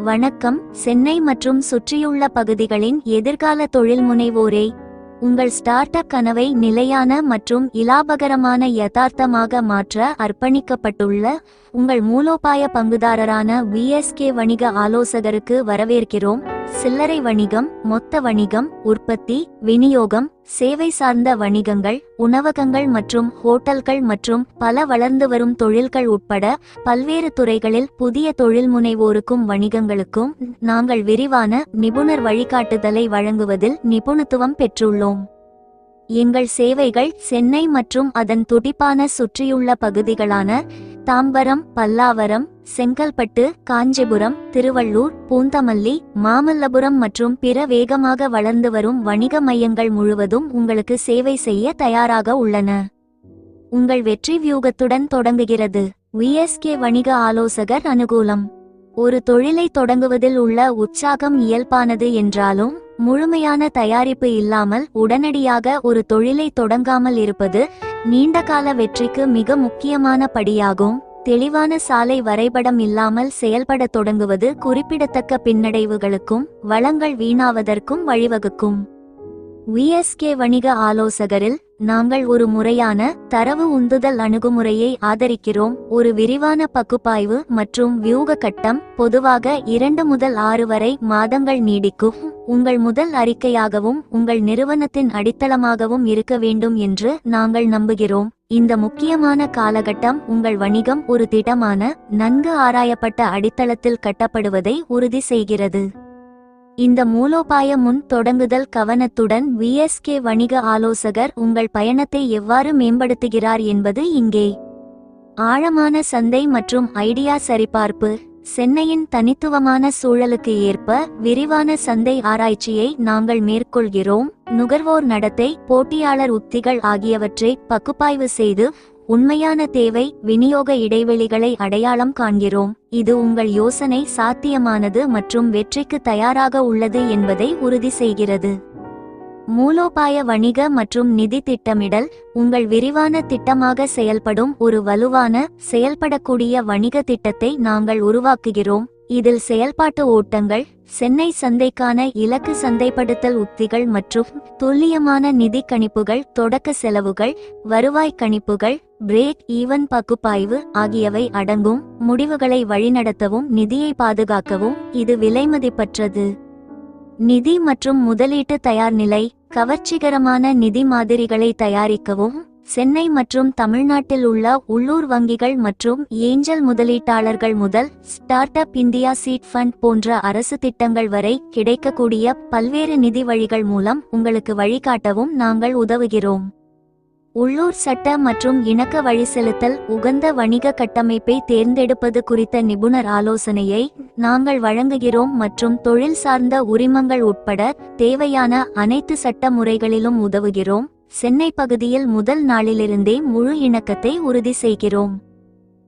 வணக்கம். சென்னை மற்றும் சுற்றியுள்ள பகுதிகளின் எதிர்கால தொழில் முனைவோரே உங்கள் ஸ்டார்ட் அப் கனவை நிலையான மற்றும் இலாபகரமான யதார்த்தமாக மாற்ற அர்ப்பணிக்கப்பட்டுள்ள உங்கள் மூலோபாய பங்குதாரரான விஎஸ்கே வணிக ஆலோசகருக்கு வரவேற்கிறோம். சில்லறை வணிகம் மொத்த வணிகம் உற்பத்தி விநியோகம் சேவை சார்ந்த வணிகங்கள் உணவகங்கள் மற்றும் ஹோட்டல்கள் மற்றும் பல வளர்ந்து வரும் தொழில்கள் உட்பட பல்வேறு துறைகளில் புதிய தொழில் முனைவோருக்கும் வணிகங்களுக்கும் நாங்கள் விரிவான நிபுணர் வழிகாட்டுதலை வழங்குவதில் நிபுணத்துவம் பெற்றுள்ளோம். எங்கள் சேவைகள் சென்னை மற்றும் அதன் துடிப்பான சுற்றியுள்ள பகுதிகளான தாம்பரம் பல்லாவரம் செங்கல்பட்டு காஞ்சிபுரம் திருவள்ளூர் பூந்தமல்லி மாமல்லபுரம் மற்றும் பிற வேகமாக வளர்ந்து வரும் வணிக மையங்கள் முழுவதும் உங்களுக்கு சேவை செய்ய தயாராக உள்ளன. உங்கள் வெற்றி வியூகத்துடன் தொடங்குகிறது. விஎஸ்கே வணிக ஆலோசகர் அனுகூலம். ஒரு தொழிலை தொடங்குவதில் உள்ள உற்சாகம் இயல்பானது என்றாலும் முழுமையான தயாரிப்பு இல்லாமல் உடனடியாக ஒரு தொழிலை தொடங்காமல் இருப்பது நீண்டகால வெற்றிக்கு மிக முக்கியமான படியாகும். தெளிவான சாலை வரைபடம் இல்லாமல் செயல்பட தொடங்குவது குறிப்பிடத்தக்க பின்னடைவுகளுக்கும் வளங்கள் வீணாவதற்கும் வழிவகுக்கும். விஎஸ்கே வணிக ஆலோசகரில் நாங்கள் ஒரு முறையான தரவு உந்துதல் அணுகுமுறையை ஆதரிக்கிறோம். ஒரு விரிவான பகுப்பாய்வு மற்றும் வியூக கட்டம் பொதுவாக இரண்டு முதல் ஆறு வரை மாதங்கள் நீடிக்கும். உங்கள் முதல் அறிக்கையாகவும் உங்கள் நிறுவனத்தின் அடித்தளமாகவும் இருக்க வேண்டும் என்று நாங்கள் நம்புகிறோம். இந்த முக்கியமான காலகட்டம் உங்கள் வணிகம் ஒரு திடமான நன்கு ஆராயப்பட்ட அடித்தளத்தில் கட்டப்படுவதை உறுதி செய்கிறது. இந்த மூலோபாய முன் தொடங்குதல் கவனத்துடன் விஎஸ்கே வணிக ஆலோசகர் உங்கள் பயணத்தை எவ்வாறு மேம்படுத்துகிறார் என்பது இங்கே. ஆழமான சந்தை மற்றும் ஐடியா சரிபார்ப்பு சென்னையின் தனித்துவமான சூழலுக்கு ஏற்ப விரிவான சந்தை ஆராய்ச்சியை நாங்கள் மேற்கொள்கிறோம் நுகர்வோர் நடத்தை போட்டியாளர் உத்திகள் ஆகியவற்றை பகுப்பாய்வு செய்து உண்மையான தேவை விநியோக இடைவெளிகளை அடையாளம் காண்கிறோம். இது உங்கள் யோசனை சாத்தியமானது மற்றும் வெற்றிக்கு தயாராக உள்ளது என்பதை உறுதி செய்கிறது. மூலோபாய வணிக மற்றும் நிதி திட்டமிடல் உங்கள் விரிவான திட்டமாக செயல்படும் ஒரு வலுவான செயல்படக்கூடிய வணிக திட்டத்தை நாங்கள் உருவாக்குகிறோம். இதில் செயல்பாட்டு ஓட்டங்கள் சென்னை சந்தைக்கான இலக்கு சந்தைப்படுத்தல் உத்திகள் மற்றும் துல்லியமான நிதி கணிப்புகள் தொடக்க செலவுகள் வருவாய் கணிப்புகள் பிரேக் ஈவன் பகுப்பாய்வு ஆகியவை அடங்கும் முடிவுகளை வழிநடத்தவும் நிதியை பாதுகாக்கவும் இது விலைமதிப்பற்றது நிதி மற்றும் முதலீட்டு தயார்நிலை கவர்ச்சிகரமான நிதி மாதிரிகளை தயாரிக்கவும் சென்னை மற்றும் தமிழ்நாட்டில் உள்ள உள்ளூர் வங்கிகள் மற்றும் ஏஞ்சல் முதலீட்டாளர்கள் முதல் startup India seed fund போன்ற அரசு திட்டங்கள் வரை கிடைக்கக்கூடிய பல்வேறு நிதி வழிகள் மூலம் உங்களுக்கு வழிகாட்டவும் நாங்கள் உதவுகிறோம். உள்ளூர் சட்ட மற்றும் இணக்க வழி செலுத்தல் உகந்த வணிக கட்டமைப்பை தேர்ந்தெடுப்பது குறித்த நிபுணர் ஆலோசனையை நாங்கள் வழங்குகிறோம் மற்றும் தொழில் சார்ந்த உரிமங்கள் உட்பட தேவையான அனைத்து சட்ட முறைகளிலும் உதவுகிறோம். சென்னை பகுதியில் முதல் நாளிலிருந்தே முழு இணக்கத்தை உறுதி செய்கிறோம்.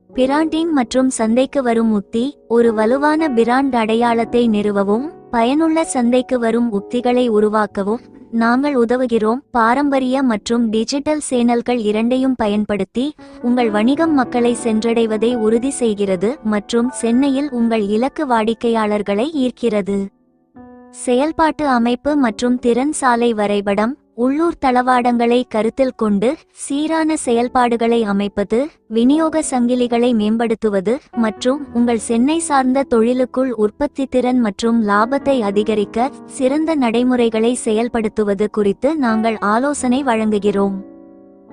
பிராண்டிங் மற்றும் சந்தைக்கு வரும் உத்தி ஒரு வலுவான பிராண்ட் அடையாளத்தை நிறுவவும் பயனுள்ள சந்தைக்கு வரும் உத்திகளை உருவாக்கவும் நாங்கள் உதவுகிறோம். பாரம்பரிய மற்றும் டிஜிட்டல் சேனல்கள் இரண்டையும் பயன்படுத்தி உங்கள் வணிகம் மக்களை சென்றடைவதை உறுதி செய்கிறது மற்றும் சென்னையில் உங்கள் இலக்கு வாடிக்கையாளர்களை ஈர்க்கிறது. செயல்பாட்டு அமைப்பு மற்றும் திறன் சாலை வரைபடம் உள்ளூர் தளவாடங்களை கருத்தில் கொண்டு சீரான செயல்பாடுகளை அமைப்பது விநியோக சங்கிலிகளை மேம்படுத்துவது மற்றும் உங்கள் சென்னை சார்ந்த தொழிலுக்குள் உற்பத்தி திறன் மற்றும் லாபத்தை அதிகரிக்க சிறந்த நடைமுறைகளை செயல்படுத்துவது குறித்து நாங்கள் ஆலோசனை வழங்குகிறோம்.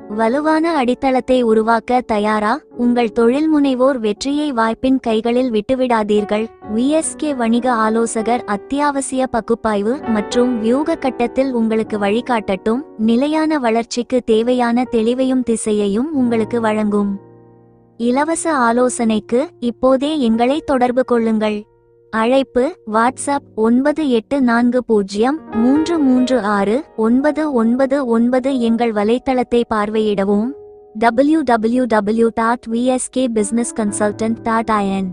வலுவான அடித்தளத்தை உருவாக்க தயாரா? உங்கள் தொழில் முனைவோர் வெற்றியை வாய்ப்பின் கைகளில் விட்டுவிடாதீர்கள். விஎஸ்கே வணிக ஆலோசகர் அத்தியாவசிய பகுப்பாய்வு மற்றும் வியூக கட்டத்தில் உங்களுக்கு வழிகாட்டட்டும். நிலையான வளர்ச்சிக்கு தேவையான தெளிவையும் திசையையும் உங்களுக்கு வழங்கும். இலவச ஆலோசனைக்கு இப்போதே எங்களை தொடர்பு கொள்ளுங்கள். அழைப்பு வாட்ஸ்அப் ஒன்பது எட்டு நான்கு பூஜ்ஜியம் மூன்று மூன்று ஆறு ஒன்பது ஒன்பது ஒன்பது எங்கள் வலைத்தளத்தை பார்வையிடவும் W W W dot VSK business consultant dot IN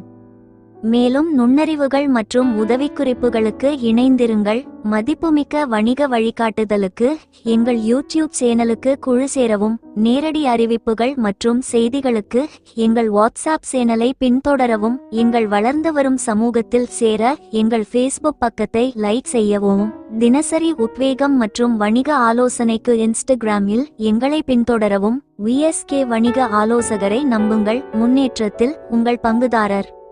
மேலும் நுண்ணறிவுகள் மற்றும் உதவிக்குறிப்புகளுக்கு இணைந்திருங்கள். மதிப்புமிக்க வணிக வழிகாட்டுதலுக்கு எங்கள் யூடியூப் சேனலுக்கு குழு சேரவும். நேரடி அறிவிப்புகள் மற்றும் செய்திகளுக்கு எங்கள் வாட்ஸ்அப் சேனலை பின்தொடரவும். எங்கள் வளர்ந்து வரும் சமூகத்தில் சேர எங்கள் ஃபேஸ்புக் பக்கத்தை லைக் செய்யவும். தினசரி உத்வேகம் மற்றும் வணிக ஆலோசனைக்கு இன்ஸ்டாகிராமில் எங்களை பின்தொடரவும். விஎஸ்கே வணிக ஆலோசகரை நம்புங்கள். முன்னேற்றத்தில் உங்கள் பங்குதாரர்.